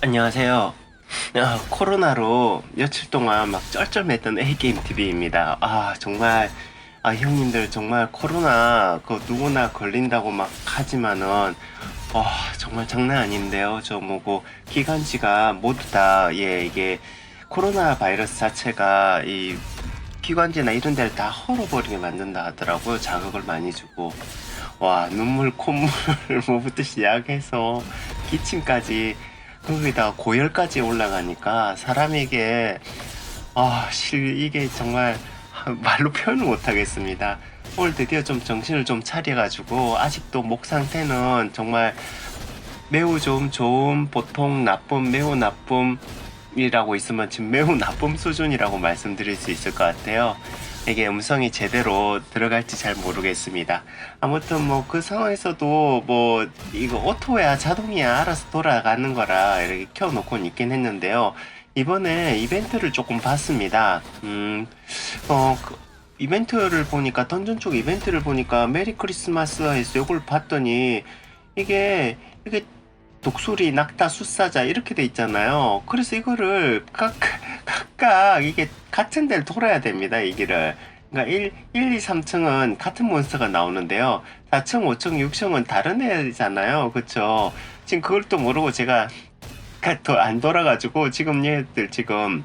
안녕하세요. 아, 코로나로 며칠 동안 막 쩔쩔맸던 A게임TV입니다. 아, 정말, 아, 형님들 정말 코로나 그 누구나 걸린다고 막 하지만은, 아, 정말 장난 아닌데요. 저 뭐고, 기관지가 모두 다, 예, 이게 코로나 바이러스 자체가 이 기관지나 이런 데를 다 헐어버리게 만든다 하더라고요. 자극을 많이 주고. 와, 눈물, 콧물, 뭐부터 시작해서 기침까지 거기다 고열까지 올라가니까 사람에게 아, 실 이게 정말 말로 표현을 못 하겠습니다. 오늘 드디어 좀 정신을 좀 차려가지고 아직도 목 상태는 정말 매우 좀 좋은 보통 나쁨 매우 나쁨 이라고 있으면 지금 매우 나쁨 수준이라고 말씀드릴 수 있을 것 같아요. 이게 음성이 제대로 들어갈지 잘 모르겠습니다. 아무튼 뭐 그 상황에서도 뭐 이거 오토야 자동이야 알아서 돌아가는 거라 이렇게 켜놓고 있긴 했는데요. 이번에 이벤트를 조금 봤습니다. 음, 어, 그 이벤트를 보니까 던전 쪽 이벤트를 보니까 메리 크리스마스 해서 이걸 봤더니 이게 이게 독수리, 낙타, 숫사자 이렇게 돼 있잖아요. 그래서 이거를 각, 각각 이게 같은 데를 돌아야 됩니다. 이 길을. 그러니까 1, 1, 2, 3층은 같은 몬스터가 나오는데요. 4층, 5층, 6층은 다른 애잖아요. 그쵸? 지금 그걸 또 모르고 제가 더안 돌아가지고 지금 얘들 지금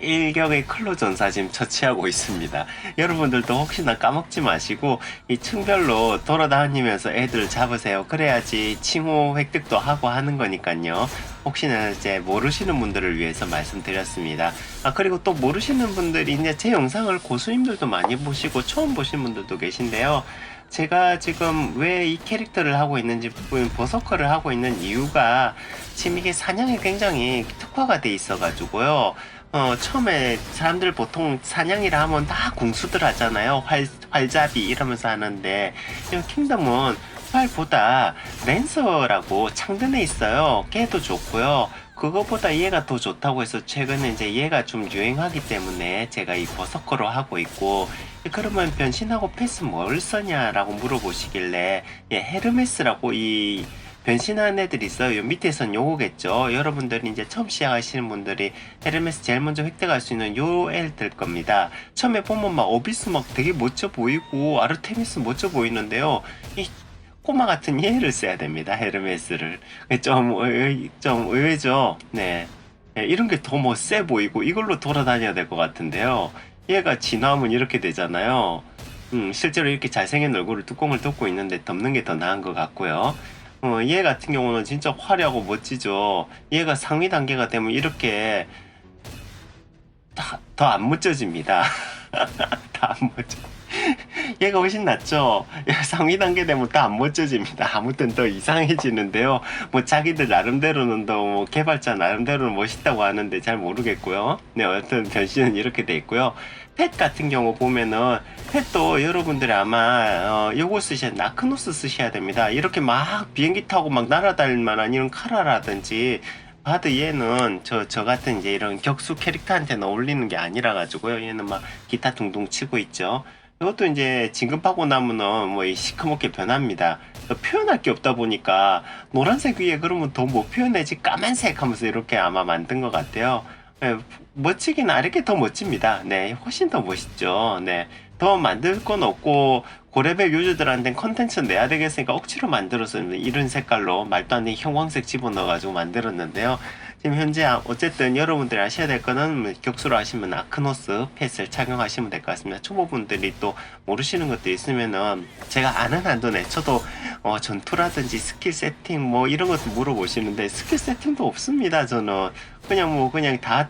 일격의 클로 전사 지금 처치하고 있습니다. 여러분들도 혹시나 까먹지 마시고 이 층별로 돌아다니면서 애들 잡으세요. 그래야지 칭호 획득도 하고 하는 거니까요. 혹시나 이제 모르시는 분들을 위해서 말씀드렸습니다. 아 그리고 또 모르시는 분들이 이제 제 영상을 고수님들도 많이 보시고 처음 보신 분들도 계신데요. 제가 지금 왜 이 캐릭터를 하고 있는지 버서커를 하고 있는 이유가 지금 이게 사냥이 굉장히 특화가 돼 있어 가지고요. 어, 처음에 사람들 보통 사냥이라 하면 다 궁수들 하잖아요. 활, 활잡이 이러면서 하는데, 이 킹덤은 활보다 랜서라고 창든에 있어요. 걔도 좋고요. 그거보다 얘가 더 좋다고 해서 최근에 이제 얘가 좀 유행하기 때문에 제가 이 버서커로 하고 있고, 그러면 변신하고 패스 뭘 써냐라고 물어보시길래, 예, 헤르메스라고 이 변신한 애들이 있어요. 요 밑에선 요거겠죠. 여러분들이 이제 처음 시작하시는 분들이 헤르메스 제일 먼저 획득할 수 있는 요 애들 겁니다. 처음에 보면 막 어비스 막 되게 멋져 보이고 아르테미스 멋져 보이는데요. 이 꼬마 같은 얘를 써야 됩니다. 헤르메스를. 좀, 의, 좀 의외죠. 네. 네, 이런 게 더 뭐 세 보이고 이걸로 돌아다녀야 될 것 같은데요. 얘가 진화하면 이렇게 되잖아요. 음, 실제로 이렇게 잘생긴 얼굴을 뚜껑을 덮고 있는데 덮는 게 더 나은 것 같고요. 어, 얘 같은 경우는 진짜 화려하고 멋지죠. 얘가 상위 단계가 되면 이렇게 더안 멋져집니다. 다안 멋져. 얘가 훨씬 낫죠. 상위 단계 되면 더안 멋져집니다. 아무튼 더 이상해지는데요. 뭐 자기들 나름대로는 또뭐 개발자 나름대로는 멋있다고 하는데 잘 모르겠고요. 네, 어떤 변신은 이렇게 돼 있고요. 펫 같은 경우 보면은 펫도 여러분들이 아마 어, 요거 쓰셔야 나크노스 쓰셔야 됩니다. 이렇게 막 비행기 타고 막 날아다닐 만한 이런 카라라든지 바드 얘는 저, 저 같은 이제 이런 격수 캐릭터한테는 어울리는 게 아니라 가지고요. 얘는 막 기타 둥둥 치고 있죠. 이것도 이제 진급하고 나면은 뭐 시커멓게 변합니다. 표현할 게 없다 보니까 노란색 위에 그러면 더 못 표현해지 까만색 하면서 이렇게 아마 만든 것 같아요. 네, 멋지긴 아래게 더 멋집니다. 네, 훨씬 더 멋있죠. 네, 더 만들 건 없고 고레벨 유저들한테는 컨텐츠 내야 되겠으니까 억지로 만들어서 이런 색깔로 말도 안 되는 형광색 집어넣어가지고 만들었는데요. 지금 현재 아- 어쨌든 여러분들이 아셔야 될 거는 뭐 격수로 하시면 아크노스 펫을 착용하시면 될 것 같습니다. 초보분들이 또 모르시는 것도 있으면은 제가 아는 한도 내쳐도 어, 전투라든지 스킬 세팅 뭐 이런 것도 물어보시는데 스킬 세팅도 없습니다. 저는 그냥 뭐 그냥 다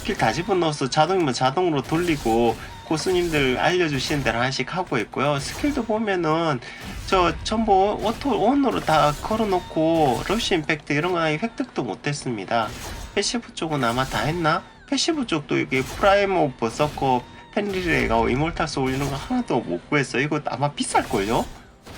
스킬 다 집어넣어서 자동이면 자동으로 돌리고 고수님들 알려주시는 대로 하나씩 하고 있고요. 스킬도 보면은 저 전부 오토 온으로 다 걸어놓고 러쉬 임팩트 이런 거 아예 획득도 못했습니다. 패시브 쪽은 아마 다 했나? 패시브 쪽도 이게 프라이머 버서커 펜리레가 이몰탈스 올리는 거 하나도 못 구했어. 이거 아마 비쌀걸요?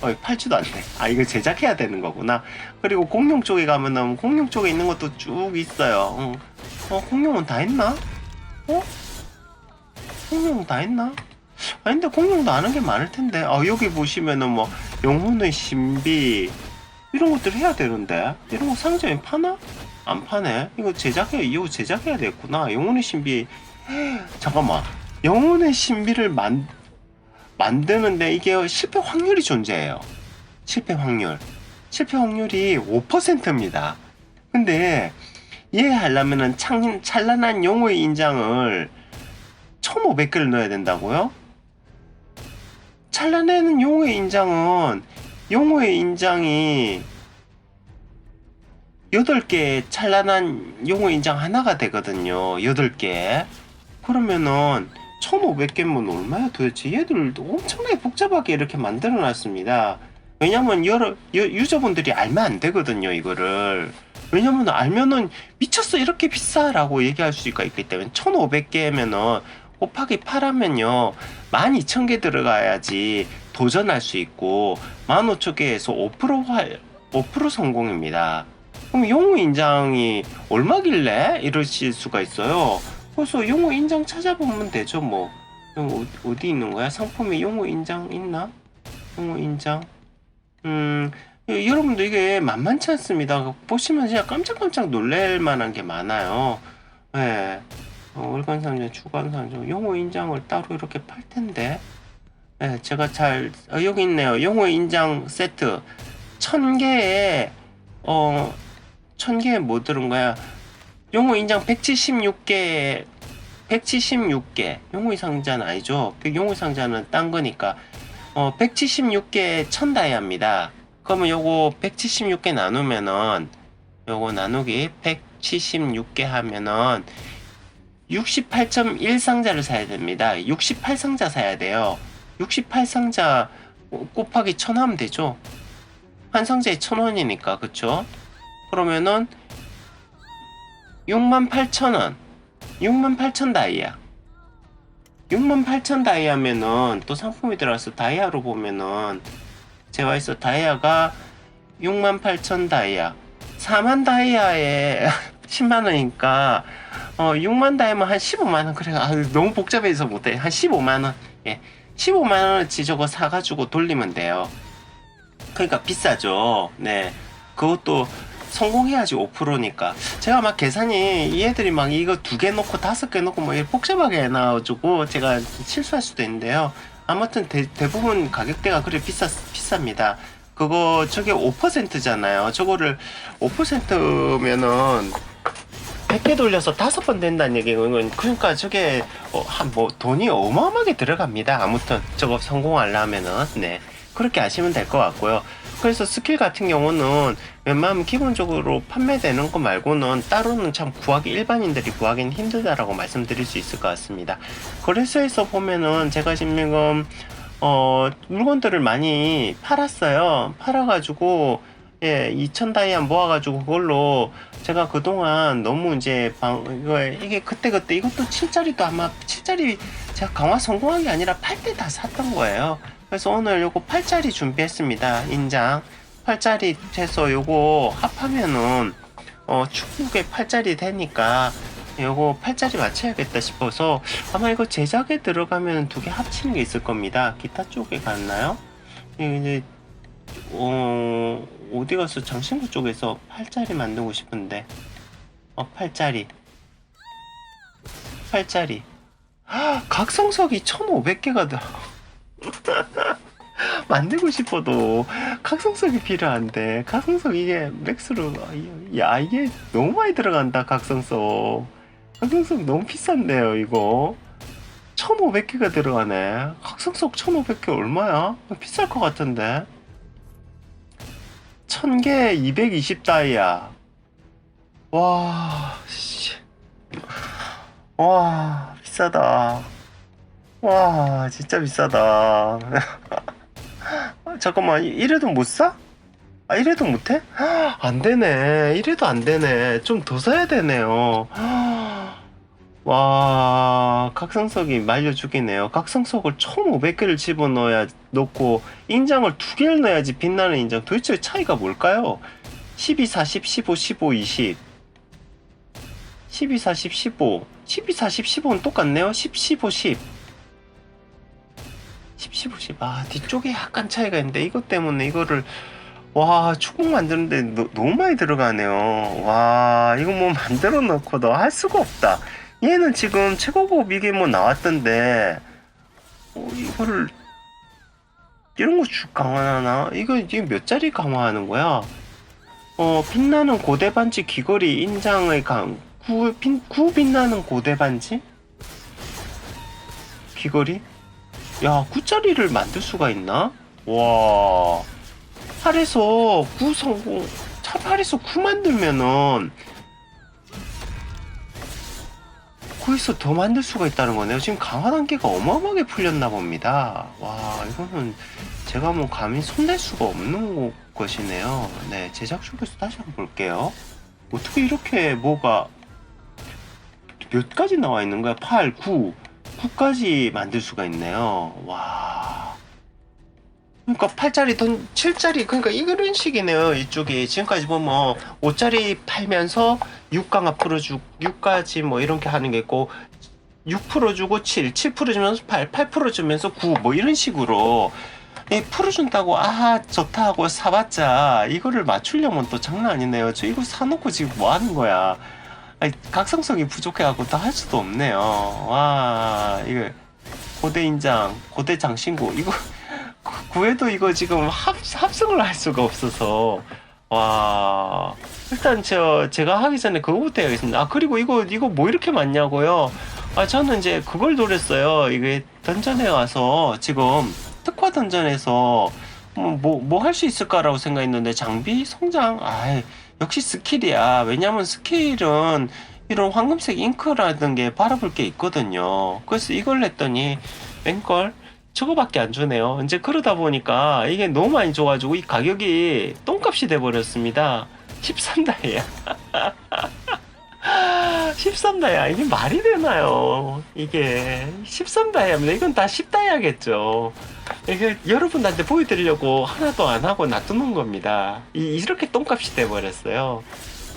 어, 팔지도 않네. 아, 이거 제작해야 되는 거구나. 그리고 공룡 쪽에 가면은 공룡 쪽에 있는 것도 쭉 있어요. 어, 어 공룡은 다 했나? 어? 공룡 다 했나? 아니 근데 공룡도 아는 게 많을 텐데 아 여기 보시면은 뭐 영혼의 신비 이런 것들 해야 되는데 이런 거 상점에 파나? 안 파네. 이거 제작해, 이거 제작해야 되겠구나. 영혼의 신비. 잠깐만. 영혼의 신비를 만, 만드는데 이게 실패 확률이 존재해요. 실패 확률. 실패 확률이 5%입니다. 근데 이해하려면은 창, 찬란한 용어의 인장을 1500개를 넣어야 된다고요? 찬란한 용어의 인장은 용어의 인장이 8개 찬란한 용어 인장 하나가 되거든요. 8개. 그러면은 1500개면 얼마야 도대체? 얘들도 엄청나게 복잡하게 이렇게 만들어 놨습니다. 왜냐면 여러 유- 유저분들이 알면 안 되거든요, 이거를. 왜냐면 알면은 미쳤어 이렇게 비싸라고 얘기할 수가 있기 때문에 1500개면은 곱하기 8하면요 12,000개 들어가야지 도전할 수 있고 15,000개에서 5% 할, 5% 성공입니다. 그럼 용어 인장이 얼마길래 이러실 수가 있어요. 그래서 용어 인장 찾아보면 되죠, 뭐. 어- 어디 있는 거야? 상품에 용어 인장 있나? 용어 인장. 음, 이- 여러분도 이게 만만치 않습니다. 보시면 진짜 깜짝깜짝 놀랄 만한 게 많아요. 예. 어, 월간상점, 주간상점, 용어 인장을 따로 이렇게 팔 텐데. 예, 제가 잘, 어, 여기 있네요. 용어 인장 세트. 천 개에, 어, 천 개에 뭐 들은 거야? 용어 인장 176개, 176개. 용어 상자는 아니죠. 그 용어 상자는 딴 거니까. 어, 176개 천 다이아입니다. 그러면 요거 176개 나누면은, 요거 나누기 176개 하면은, 68.1 상자를 사야 됩니다. 68 상자 사야 돼요. 68 상자 곱하기 1000 하면 되죠. 한 상자에 1000원이니까, 그쵸? 그러면은, 68,000원. 68,000 다이아. 68,000 다이아면은 또 상품이 들어와서 다이아로 보면은 제가 있어 다이아가 68,000 다이아. 4만 다이아에 10만 원이니까 어 6만 다이아면 한 15만 원 그래. 아 너무 복잡해서 못해. 한 15만 원. 예. 15만 원어치 저거 사가지고 돌리면 돼요. 그러니까 비싸죠. 네. 그것도 성공해야지 5%니까. 제가 막 계산이 이 애들이 막 이거 두개 놓고 다섯 개 놓고 뭐 이렇게 복잡하게 해놔가지고 제가 실수할 수도 있는데요. 아무튼 대, 대부분 가격대가 그래 비싸 비쌉니다. 그거 저게 5%잖아요. 저거를 5%면은 100개 돌려서 다섯 번 된다는 얘기는 그러니까 저게 어, 한뭐 돈이 어마어마하게 들어갑니다. 아무튼 저거 성공하려면은 네 그렇게 아시면 될 것 같고요. 그래서 스킬 같은 경우는 웬만하면 기본적으로 판매되는 거 말고는 따로는 참 구하기 일반인들이 구하기는 힘들다라고 말씀드릴 수 있을 것 같습니다. 거래소에서 보면은 제가 지금 어 물건들을 많이 팔았어요. 팔아가지고 예 2천 다이아 모아가지고 그걸로 제가 그동안 너무 이제 방 이게 그때 그때 이것도 7짜리도 아마 7짜리 제가 강화 성공한 게 아니라 팔때다 샀던 거예요. 그래서 오늘 요거 8짜리 준비했습니다. 인장 8짜리 해서 요거 합하면은 어 축구에 8짜리 되니까 요거 8짜리 맞춰야겠다 싶어서 아마 이거 제작에 들어가면 두 개 합치는 게 있을 겁니다. 기타 쪽에 갔나요? 이제 어 어디 가서 장신구 쪽에서 8짜리 만들고 싶은데 어 8짜리 8짜리 각성석이 1500개가 들어 만들고 싶어도 각성석이 필요한데 각성석 이게 맥스로 야 이게 너무 많이 들어간다 각성석. 각성석 너무 비싼데요 이거? 1500개가 들어가네. 각성석 1500개 얼마야? 비쌀 것 같은데. 1000개 220 다이아. 와 씨. 와 비싸다. 와 진짜 비싸다. 아, 잠깐만 이- 이래도 못 사? 아 이래도 못해? 안 되네. 이래도 안 되네. 좀 더 사야 되네요. 와 각성석이 말려 죽이네요. 각성석을 1500개를 집어넣어야 넣고 인장을 두 개를 넣어야지 빛나는 인장. 도대체 차이가 뭘까요? 12, 40, 15, 15, 20 12, 40, 15 12, 40, 15는 똑같네요. 10, 15, 10 10, 15, 10. 아, 뒤쪽에 약간 차이가 있는데, 이것 때문에 이거를, 와 축복 만드는데 너, 너무 많이 들어가네요. 와 이거 뭐 만들어 놓고도 할 수가 없다. 얘는 지금 최고급 이게 뭐 나왔던데 어, 이거를 이런 거 쭉 강화하나? 이거 이게 몇 짜리 강화하는 거야? 어 빛나는 고대 반지 귀걸이 인장의 강 구, 빛, 구 빛나는 고대 반지 귀걸이? 야 9짜리를 만들 수가 있나? 와 8에서 9 성공 차 8에서 9 만들면은 거기서 더 만들 수가 있다는 거네요. 지금 강화 단계가 어마어마하게 풀렸나 봅니다. 와 이거는 제가 뭐 감히 손댈 수가 없는 것이네요. 네 제작 중에서 다시 한번 볼게요. 어떻게 이렇게 뭐가 몇 가지 나와 있는 거야? 8, 9, 9까지 만들 수가 있네요. 와. 그러니까 8짜리 돈 7짜리 그러니까 이런 식이네요. 이쪽이 지금까지 보면 5짜리 팔면서 6강화 풀어주고 6까지 뭐 이렇게 하는 게 있고 6 풀어주고 7, 7 풀어주면서 8, 8 풀어주면서 9 뭐 이런 식으로 예, 풀어준다고 아 좋다 하고 사봤자 이거를 맞추려면 또 장난 아니네요. 저 이거 사놓고 지금 뭐 하는 거야? 아니, 각성성이 부족해갖고 다 할 수도 없네요. 와 이거 고대 인장, 고대 장신구 이거 구- 구해도 이거 지금 합, 합성을 할 수가 없어서 와 일단 저 제가 하기 전에 그거부터 해야겠습니다. 아 그리고 이거 이거 뭐 이렇게 많냐고요? 아 저는 이제 그걸 노렸어요. 이게 던전에 와서 지금 특화 던전에서 뭐 뭐 할 수 있을까라고 생각했는데 장비 성장 아 역시 스킬이야. 왜냐면 스킬은 이런 황금색 잉크라는 게 바라볼 게 있거든요. 그래서 이걸 냈더니 뺑걸 저거밖에 안 주네요. 이제 그러다 보니까 이게 너무 많이 줘가지고 이 가격이 똥값이 돼버렸습니다. 13다이야. 13다이야. 이게 말이 되나요? 이게 13다이아입니다. 이건 다 10다이아겠죠. 이게 여러분한테 보여드리려고 하나도 안 하고 놔두는 겁니다. 이, 이렇게 똥값이 돼버렸어요.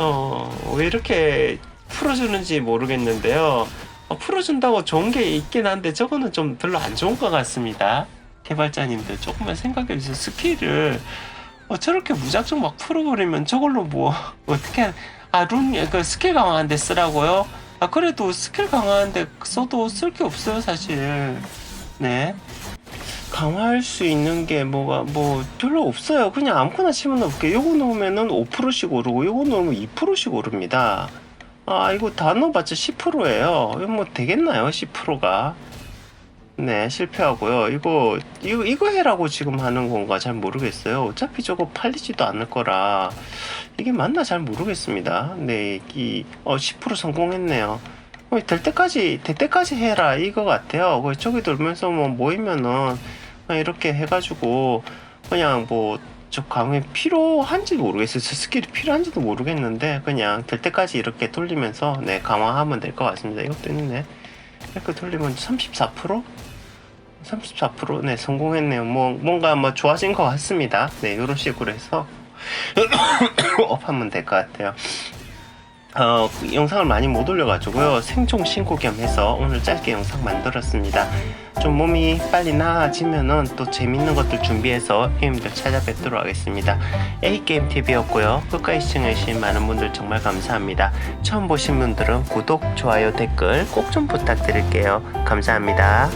어, 왜 이렇게 풀어주는지 모르겠는데요. 어, 풀어준다고 좋은 게 있긴 한데 저거는 좀 별로 안 좋은 것 같습니다. 개발자님들 조금만 생각해 주세요. 스킬을 어, 저렇게 무작정 막 풀어버리면 저걸로 뭐 어떻게 아 룬 그 스킬 강화한데 쓰라고요? 아 그래도 스킬 강화한데 써도 쓸 게 없어요 사실. 네. 강화할 수 있는 게 뭐가 뭐 별로 없어요. 그냥 아무거나 치면 없게 요거 넣으면은 5%씩 오르고 요거 넣으면 2%씩 오릅니다. 아 이거 다 넣어봤자 10%예요. 이거 뭐 되겠나요 10%가? 네 실패하고요. 이거 이거 이거 해라고 지금 하는 건가 잘 모르겠어요. 어차피 저거 팔리지도 않을 거라 이게 맞나 잘 모르겠습니다. 네, 이, 어, 10% 성공했네요. 어, 될 때까지, 될 때까지 해라, 이거 같아요. 그 저기 돌면서 뭐 모이면은, 이렇게 해가지고, 그냥 뭐, 저 강의 필요한지 모르겠어요. 저 스킬이 필요한지도 모르겠는데, 그냥 될 때까지 이렇게 돌리면서, 네, 강화하면 될 것 같습니다. 이것도 있네. 이렇게 돌리면 34%? 34%? 네, 성공했네요. 뭐, 뭔가 뭐 좋아진 것 같습니다. 네, 이런 식으로 해서. 업하면 될 것 같아요. 어, 영상을 많이 못 올려가지고요. 생존 신고 겸 해서 오늘 짧게 영상 만들었습니다. 좀 몸이 빨리 나아지면은 또 재밌는 것들 준비해서 형님들 찾아뵙도록 하겠습니다. A게임TV였고요. 끝까지 시청해주신 많은 분들 정말 감사합니다. 처음 보신 분들은 구독, 좋아요, 댓글 꼭 좀 부탁드릴게요. 감사합니다.